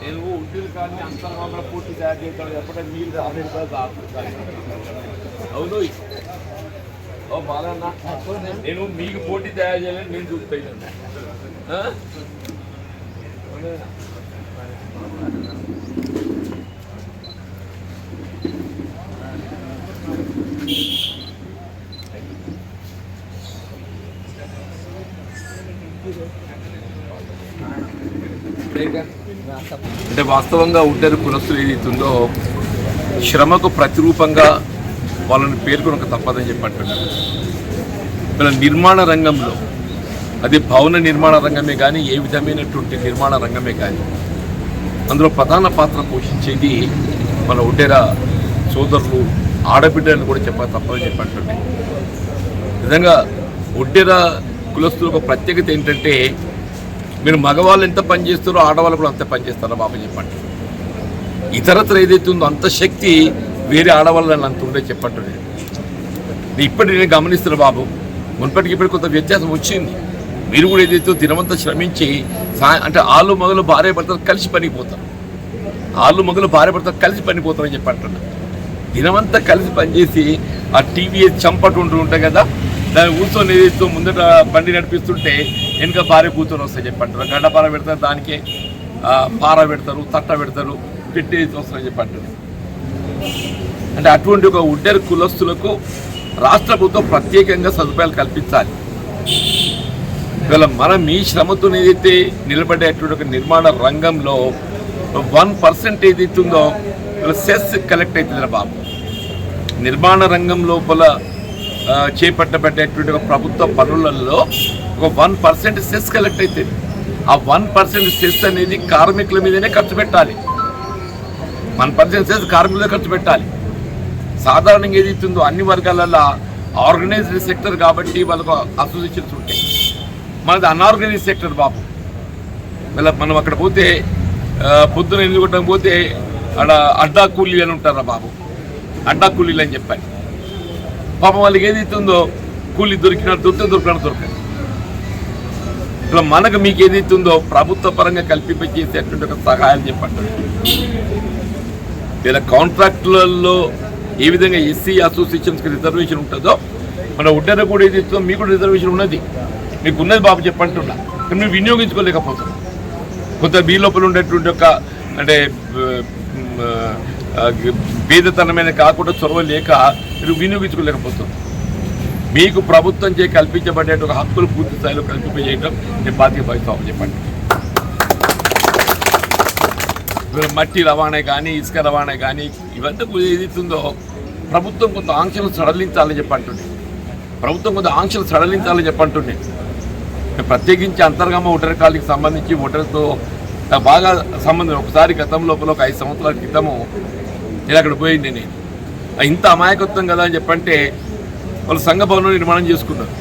నేను ఉంటుంది కానీ అంతర్మాత్రం పూర్తి తయారు చేస్తాను ఎప్పుడైనా మీరు రాలేదు అవును ఓ బాలన్న నేను మీకు పోటీ తయారు చేయాలని నేను చూస్తాను ఆ? అంటే వాస్తవంగా ఉండేది కులస్తులు ఏదైతుందో శ్రమకు ప్రతిరూపంగా వాళ్ళని పేర్కొనక తప్పదని చెప్పి అంటున్నారు. నిర్మాణ రంగంలో అది భవన నిర్మాణ రంగమే కానీ ఏ విధమైనటువంటి నిర్మాణ రంగమే కానీ. అందులో ప్రధాన పాత్ర పోషించేది మన ఒడ్డెర సోదరులు ఆడబిడ్డలను కూడా చెప్ప తప్పని చెప్పినటువంటి నిజంగా ఒడ్డెర కులస్తులు ఒక ప్రత్యేకత ఏంటంటే మీరు మగవాళ్ళు ఎంత పనిచేస్తారో ఆడవాళ్ళు కూడా అంత పనిచేస్తారో బాబు చెప్పండి ఇతరత్ర ఏదైతే ఉందో అంత శక్తి వేరే ఆడవాళ్ళని అంత ఉండే చెప్పండి నేను ఇప్పటి నేను గమనిస్తున్నా బాబు మున్పటికి ఇప్పుడు కొంత వ్యత్యాసం వచ్చింది. మీరు కూడా ఏదైతే దినమంతా శ్రమించి అంటే ఆలు మొదలు భార్య భర్తలు కలిసి పనిపోతారు ఆలు భార్య భర్తలు కలిసి పనిపోతారని చెప్పి అంటున్నా దినమంతా కలిసి పనిచేసి ఆ టీవీ చంపట్టు ఉంటూ ఉంటాయి కదా దాన్ని కూర్చొని ఏదైతే ముందట బండి నడిపిస్తుంటే వెనుక భార్య కూర్చొని వస్తాయి చెప్పంటారు గడ్డపార పెడతారు దానికే పార పెడతారు తట్ట పెడతారు పెట్టి వస్తారని చెప్పంటారు అంటే అటువంటి ఒక ఉడ్డెర కులస్తులకు రాష్ట్ర ప్రభుత్వం ప్రత్యేకంగా సదుపాయాలు కల్పించాలి. ఇవాళ మనం మీ శ్రమతో ఏదైతే నిలబడేటువంటి ఒక నిర్మాణ రంగంలో వన్ పర్సెంట్ ఏదైతే ఉందో ఇవాళ సెస్ కలెక్ట్ అవుతుంది బాబు. నిర్మాణ రంగం లోపల చేపట్టబడేటువంటి ఒక ప్రభుత్వ పనులలో ఒక వన్ పర్సెంట్ సెస్ కలెక్ట్ అవుతుంది. ఆ వన్ పర్సెంట్ సెస్ అనేది కార్మికుల మీదనే ఖర్చు పెట్టాలి. వన్ పర్సెంట్ సెస్ కార్మికుల ఖర్చు పెట్టాలి. సాధారణంగా ఏది ఇస్తుందో అన్ని వర్గాలలో ఆర్గనైజ్డ్ సెక్టర్ కాబట్టి వాళ్ళకు అసోసియేషన్స్ ఉంటాయి మనది అన్ఆర్గనైజ్ సెక్టర్ బాబు. మళ్ళీ మనం అక్కడ పోతే పొద్దున ఎనిమిది పోతే ఆడ అడ్డా కూలీలు అని ఉంటారా బాబు? అడ్డా కూలీలు అని చెప్పాను పాపం వాళ్ళకి ఏది ఇస్తుందో కూలీ దొరికిన దొరికితే దొరికినట్టు దొరకదు ఇట్లా మనకు మీకు ఏది ఇస్తుందో ప్రభుత్వ పరంగా కల్పింపచేసేటువంటి ఒక సహాయం చెప్పండి. ఇలా కాంట్రాక్టులలో ఏ విధంగా ఎస్సీ అసోసియేషన్స్కి రిజర్వేషన్ ఉంటుందో మన ఉడ్డన కూడా ఏది ఇస్తుందో మీకు కూడా రిజర్వేషన్ ఉన్నది. మీకున్నది బాబు చెప్పంటున్నా. కానీ మేము వినియోగించుకోలేకపోతున్నాం కొంత మీ లోపల ఉండేటువంటి ఒక అంటే బీదతనమైన కాకుండా చొరవ లేక మీరు వినియోగించుకోలేకపోతున్నాం మీకు ప్రభుత్వం చే కల్పించబడే ఒక హక్కులు పూర్తి స్థాయిలో కల్పింపజేయడం నేను బాధ్యత భావిస్తామని చెప్పండి. మట్టి రవాణా కానీ ఇసుక రవాణా కానీ ఇవంతా ఏదైతుందో ప్రభుత్వం కొంత ఆంక్షలు సడలించాలని చెప్పంటుండే. ప్రభుత్వం కొంత ఆంక్షలు సడలించాలని చెప్పంటుండే. ప్రత్యేకించి అంతర్గమ ఓటర్ సంబంధించి ఓటర్తో బాగా సంబంధం ఒకసారి గతం లోపల ఒక ఐదు సంవత్సరాల క్రితము నేను అక్కడ పోయింది నేను. ఇంత అమాయకత్వం కదా అని చెప్పంటే వాళ్ళు సంఘ భవనం నిర్మాణం చేసుకున్నారు.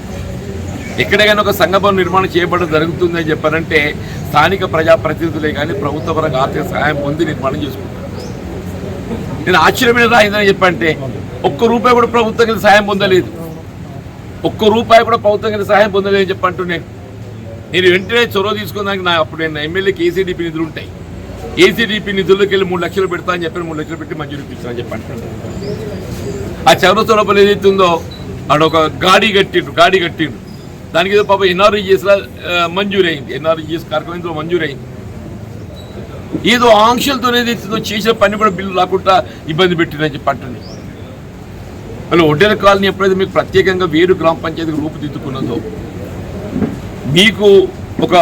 ఎక్కడైనా ఒక సంఘ భవనం నిర్మాణం చేయబడడం జరుగుతుంది అని చెప్పారంటే స్థానిక ప్రజాప్రతినిధులే కానీ ప్రభుత్వ పరంగా ఆర్థిక సహాయం పొంది నిర్మాణం చేసుకుంటారు. నేను ఆశ్చర్యమైన రాయిందని చెప్పంటే ఒక్క రూపాయి కూడా ప్రభుత్వం కింద సహాయం పొందలేదు. ఒక్క రూపాయి కూడా ప్రభుత్వం కింద సహాయం పొందలేదు అని చెప్పంటూ నేను. నేను వెంటనే చొరవ తీసుకున్నాక నా అప్పుడు నేను ఎమ్మెల్యేకి ఏసీడీపీ నిధులు ఉంటాయి. ఏసీడీపీ నిధుల్లోకి వెళ్ళి మూడు లక్షలు పెడతా అని చెప్పి మూడు లక్షలు పెట్టి మంజూరు ఇప్పించాను చెప్పండి ఆ చౌరస్తా లోపల ఏదైతే ఉందో ఒక గాడి కట్టిండు గాడి కట్టిండు దానికి ఏదో పాప ఎన్ఆర్ఈజిఎస్ మంజూరు అయింది ఎన్ఆర్ఈజిఎస్ కార్యక్రమం మంజూరు అయింది ఏదో ఆంక్షలతో ఏదైతుందో చేసిన పని కూడా బిల్లు రాకుండా ఇబ్బంది పెట్టిందని చెప్పి అంటుంది మళ్ళీ ఒడ్డెల కాలనీ ఎప్పుడైతే మీకు ప్రత్యేకంగా వేరు గ్రామ పంచాయతీకి రూపుదిద్దుకున్నదో మీకు ఒక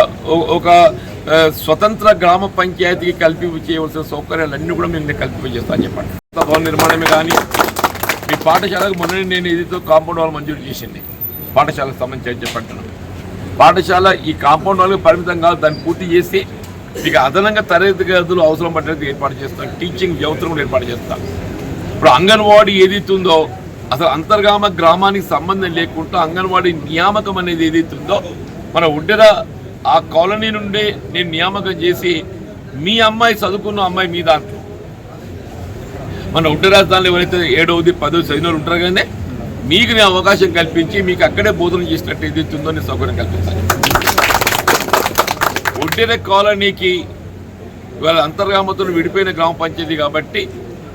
ఒక స్వతంత్ర గ్రామ పంచాయతీకి కల్పి చేయవలసిన సౌకర్యాలన్నీ కూడా మేము నేను కల్పింపజేస్తాను చెప్పండి. భవన నిర్మాణమే కానీ మీ పాఠశాలకు మొన్న నేను ఇదితో కాంపౌండ్ వాల్ మంజూరు చేసింది పాఠశాలకు సంబంధించి చెప్పంటున్నాను పాఠశాల ఈ కాంపౌండ్ వాళ్ళకి పరిమితం కాదు దాన్ని పూర్తి చేసి మీకు అదనంగా తరగతి గదులు అవసరం పడ్డది ఏర్పాటు చేస్తాం టీచింగ్ వ్యవస్థను కూడా ఏర్పాటు చేస్తాం. ఇప్పుడు అంగన్వాడీ ఏదైతుందో ఉందో అసలు అంతర్గామ గ్రామానికి సంబంధం లేకుండా అంగన్వాడీ నియామకం అనేది ఏదైతుందో మన ఉడ్డెర ఆ కాలనీ నుండి నేను నియామకం చేసి మీ అమ్మాయి చదువుకున్న అమ్మాయి మీ దాంట్లో. మన ఉట్ట రాజధానిలో ఎవరైతే ఏడవది పదవి చదివిన ఉంటారు కానీ మీకు నేను అవకాశం కల్పించి మీకు అక్కడే బోధన చేసినట్టు ఏదైతుందో నేను సౌకర్యం కల్పించాను ఒడ్డెర కాలనీకి ఇవాళ అంతర్గామతులు విడిపోయిన గ్రామ పంచాయతీ కాబట్టి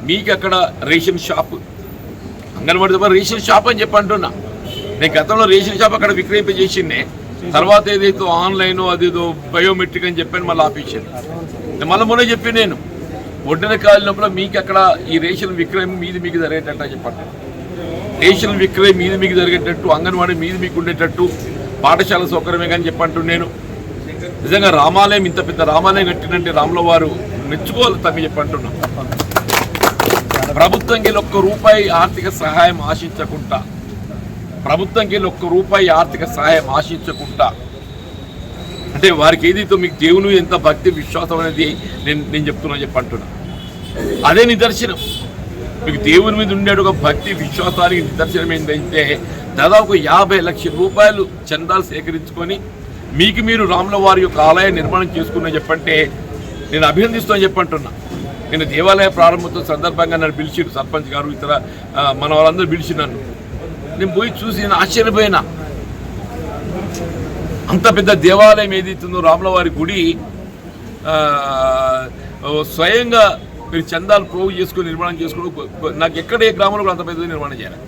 మీకు అక్కడ ration shop anganwadi ration shop అని చెప్పి అంటున్నా. నేను గతంలో రేషన్ షాప్ అక్కడ విక్రయింపజేసిందే తర్వాత ఏదైతే ఆన్లైన్ అది బయోమెట్రిక్ అని చెప్పాను మళ్ళీ ఆపించాను మళ్ళీ మొన్న చెప్పి నేను ఒడ్డిన కాలినప్పుడు మీకు అక్కడ ఈ రేషన్ విక్రయం మీది మీకు జరిగేటట్టు చెప్పండి రేషన్ విక్రయం మీది మీకు జరిగేటట్టు అంగన్వాడీ మీది మీకు ఉండేటట్టు పాఠశాల సౌకర్యమే కానీ చెప్పంటూ నేను. నిజంగా రామాలయం ఇంత పెద్ద రామాలయం కట్టినంటే రాముల వారు మెచ్చుకోవాలి తమ్మి చెప్పంటున్నాం. ప్రభుత్వంకి ఒక్క రూపాయి ఆర్థిక సహాయం ఆశించకుండా ప్రభుత్వంకి ఒక్క రూపాయి ఆర్థిక సహాయం ఆశించకుండా అంటే వారికి ఏదైతే మీకు దేవుని ఎంత భక్తి విశ్వాసం అనేది నేను నేను చెప్తున్నా చెప్పంటున్నా అదే నిదర్శనం. మీకు దేవుని మీద ఉండే ఒక భక్తి విశ్వాసానికి నిదర్శనం ఏంటంటే దాదాపు యాభై లక్షల రూపాయలు చందాలు సేకరించుకొని మీకు మీరు రాముల వారి యొక్క ఆలయం నిర్మాణం చేసుకున్న చెప్పంటే నేను అభినందిస్తాను చెప్పంటున్నా నేను దేవాలయ ప్రారంభోత్సవ సందర్భంగా నన్ను పిలిచిరు సర్పంచ్ గారు ఇతర మన వాళ్ళందరూ పిలిచి నన్ను. నేను పోయి చూసి నేను ఆశ్చర్యపోయినా. అంత పెద్ద దేవాలయం ఏదైతుందో రాములవారి గుడి స్వయంగా మీరు చందాలు ప్రోగు చేసుకుని నిర్మాణం చేసుకుని నాకు ఎక్కడ ఏ గ్రామంలో కూడా అంత పెద్ద నిర్మాణం చేయాలి.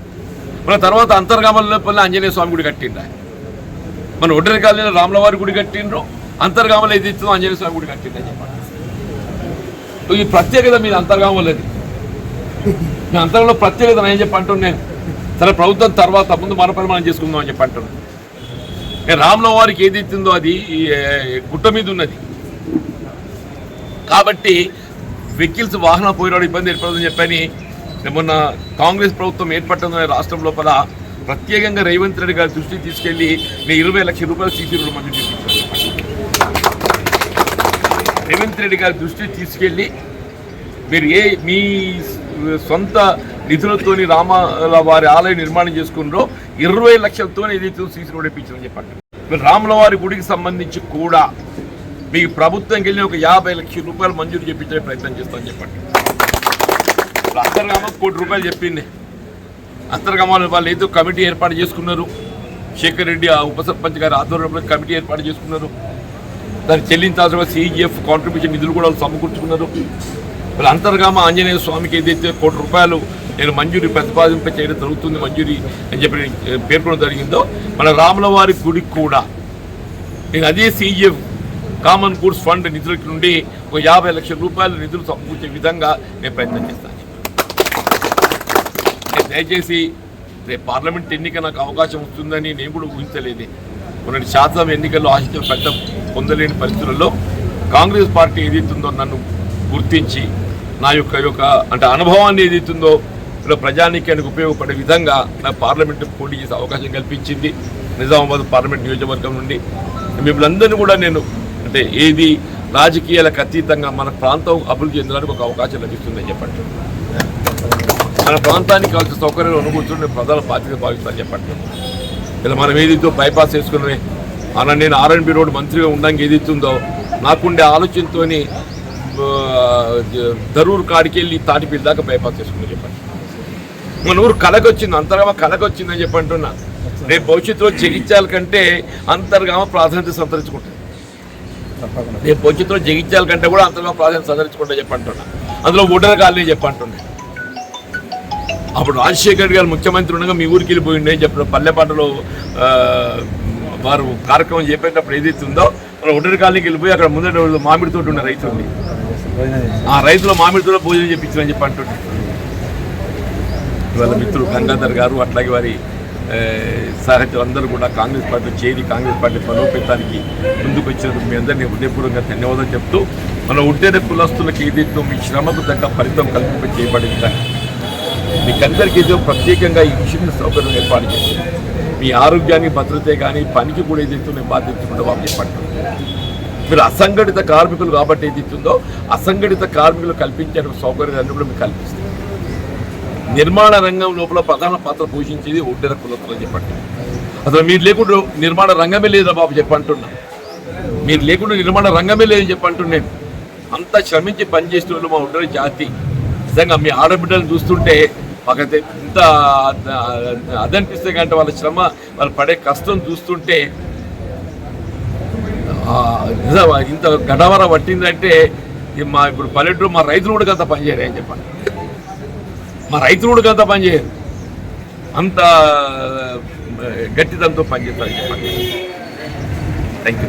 మన తర్వాత అంతర్గామంలో పల్లె ఆంజనేయ స్వామి గుడి కట్టిండ్రా. మన ఒడ్డరి కాలనీలో రాములవారి గుడి కట్టిండ్రు అంతర్గామంలో ఏది ఇస్తుందో ఆంజనేయ స్వామి గుడి కట్టిండ్రు చెప్పండి ఈ ప్రత్యేకత మీద అంతర్గామం లేదు మీ అంతరంలో ప్రత్యేకత నేను చెప్పి అంటున్నాను సరే ప్రభుత్వం తర్వాత ముందు మన పని మనం చేసుకుందాం అని చెప్పి అంటున్నాను రామ్లో వారికి ఏది ఇస్తుందో అది గుట్ట మీద ఉన్నది. కాబట్టి వెహికల్స్ వాహన పోయినాడు ఇబ్బంది ఏర్పడదని చెప్పని నేను మొన్న కాంగ్రెస్ ప్రభుత్వం ఏర్పడుతున్న రాష్ట్రం లోపల ప్రత్యేకంగా రేవంత్ రెడ్డి గారి దృష్టికి తీసుకెళ్ళి నేను ఇరవై లక్షల రూపాయలు సీసీ రోడ్డు మంజూరు చేయించాను రేవంత్ రెడ్డి గారి దృష్టికి తీసుకెళ్ళి మీరు ఏ మీ సొంత నిధులతోని రామల వారి ఆలయం నిర్మాణం చేసుకున్నారో ఇరవై లక్షలతో ఏదైతే సీసీ రోడ్ ఇప్పించారని చెప్పండి. రాముల వారి గుడికి సంబంధించి కూడా మీకు ప్రభుత్వం వెళ్ళి ఒక యాభై లక్షల రూపాయలు మంజూరు చేయించే ప్రయత్నం చేస్తామని చెప్పండి. అంతర్గామ కోటి రూపాయలు చెప్పింది. అంతర్గామాలు వాళ్ళు ఏదో కమిటీ ఏర్పాటు చేసుకున్నారు. శేఖర్ రెడ్డి ఆ ఉప సర్పంచ్ గారి ఆధ్వర్యంలో కమిటీ ఏర్పాటు చేసుకున్నారు. దానికి చెల్లించాల్సిన సిజిఎఫ్ కాంట్రిబ్యూషన్ నిధులు కూడా వాళ్ళు సమకూర్చుకున్నారు. మరి అంతర్గామ ఆంజనేయ స్వామికి ఏదైతే కోటి రూపాయలు నేను మంజూరి ప్రతిపాదింప చేయడం జరుగుతుంది మంజూరి అని చెప్పి పేర్కొనడం జరిగిందో మన రాములవారి గుడికి కూడా. నేను అదే సిజిఎఫ్ కామన్ గూడ్స్ ఫండ్ నిధుల నుండి ఒక యాభై లక్షల రూపాయల నిధులు సమకూర్చే విధంగా నేను ప్రయత్నం చేస్తాను. దయచేసి రేపు పార్లమెంట్ ఎన్నిక నాకు అవకాశం వస్తుందని నేను కూడా ఊహించలేదు. మొన్నటి శాతం ఎన్నికల్లో ఆశించిన పెద్ద పొందలేని పరిస్థితులలో కాంగ్రెస్ పార్టీ ఏదైతుందో నన్ను గుర్తించి నా యొక్క యొక్క అంటే అనుభవాన్ని ఏదైతుందో ప్రజానీకానికి ఉపయోగపడే విధంగా నా పార్లమెంట్ పోటీ చేసే అవకాశం కల్పించింది నిజామాబాద్ పార్లమెంట్ నియోజకవర్గం నుండి మిమ్మల్ని కూడా నేను అంటే ఏది రాజకీయాలకు అతీతంగా మన ప్రాంతం అభివృద్ధి చెందడానికి ఒక అవకాశం లభిస్తుందని చెప్పండి మన ప్రాంతానికి కావాల్సిన సౌకర్యాలు అనుకూర్చుని ప్రధాన బాధ్యత భావిస్తానని చెప్పండి ఇలా మనం ఏదైతే బైపాస్ చేసుకునే అలా నేను ఆర్ఎన్బి రోడ్ మంత్రిగా ఉండడానికి ఏదైతుందో నాకుండే ఆలోచనతోని ధరూర్ కాడికి వెళ్ళి తాటిపల్లి దాకా బైపాస్ చేసుకుని చెప్పండి మన ఊరు కళకు వచ్చింది అంతర్గామ కళకు వచ్చిందని చెప్పి అంటున్నా. రేపు భవిష్యత్తులో జగిత్యాల కంటే అంతర్గామ ప్రాధాన్యత సంతరించుకుంటుంది. రేపు భవిష్యత్తులో జగిత్యాల కంటే కూడా అంతర్గామ ప్రాధాన్యత సంతరించుకుంటా చెప్పి అంటున్నా. అందులో ఓటర్ కాలనీ చెప్పి అంటున్నా. అప్పుడు రాజశేఖర్ రెడ్డి గారు ముఖ్యమంత్రి ఉండగా మీ ఊరికి వెళ్ళిపోయిండే చెప్పిన పల్లెపాటలో వారు కార్యక్రమం చేపేటప్పుడు ఏదైతే ఉందో మన ఒడ్డరి కాలనీకి వెళ్ళిపోయి అక్కడ ముందర మామిడి తోట ఉన్న రైతు ఉంది ఆ రైతుల మామిడి తోట భోజనం చేపించారని చెప్పి అంటుండే ఇవాళ మిత్రులు గంగాధర్ గారు అట్లాగే వారి ఆ, సహచరులు అందరూ కూడా కాంగ్రెస్ పార్టీ చేరి కాంగ్రెస్ పార్టీ బలోపేతానికి ముందుకు వచ్చినందుకు మీ అందరినీ హృదయపూర్వకంగా ధన్యవాదాలు చెప్తూ మన ఉత్తేజ కులస్తులకు ఏదైతే మీ శ్రమకు తగ్గ ఫలితం కల్పింప చేయబడే విధంగా మీకందరికీ ఏదో ప్రత్యేకంగా ఈ విషయం సౌకర్యం ఏర్పాటు చేసి మీ ఆరోగ్యానికి భద్రతే కానీ పనికి కూడా ఏదైతే మేము బాధ్యతకుండా వాళ్ళు చెప్పండి మీరు అసంఘటిత కార్మికులు కాబట్టి ఏదైతుందో అసంఘటిత కార్మికులు కల్పించే సౌకర్యాన్ని కూడా మీకు కల్పిస్తుంది నిర్మాణ రంగం లోపల ప్రధాన పాత్ర పోషించేది ఒడ్డెర కులత్తులు చెప్పండి. అసలు మీరు లేకుండా నిర్మాణ రంగమే లేదా బాబు చెప్పంటున్నా. మీరు లేకుండా నిర్మాణ రంగమే లేదని చెప్పి అంటున్నాను అంత శ్రమించి పనిచేసిన వాళ్ళు మా ఒడ్డెర జాతి. నిజంగా మీ ఆడబిడ్డలను చూస్తుంటే మాకైతే ఇంత అదనిపిస్తే కంటే వాళ్ళ శ్రమ వాళ్ళు పడే కష్టం చూస్తుంటే ఇంత గడవర పట్టిందంటే మా ఇప్పుడు పల్లెటూరు మా రైతులు కూడా అంత పనిచేయడం అని చెప్పండి. మా రైతుడు కూడా అంత పనిచేయరు అంత గట్టిదంతో పనిచేస్తారని చెప్పండి. Thank you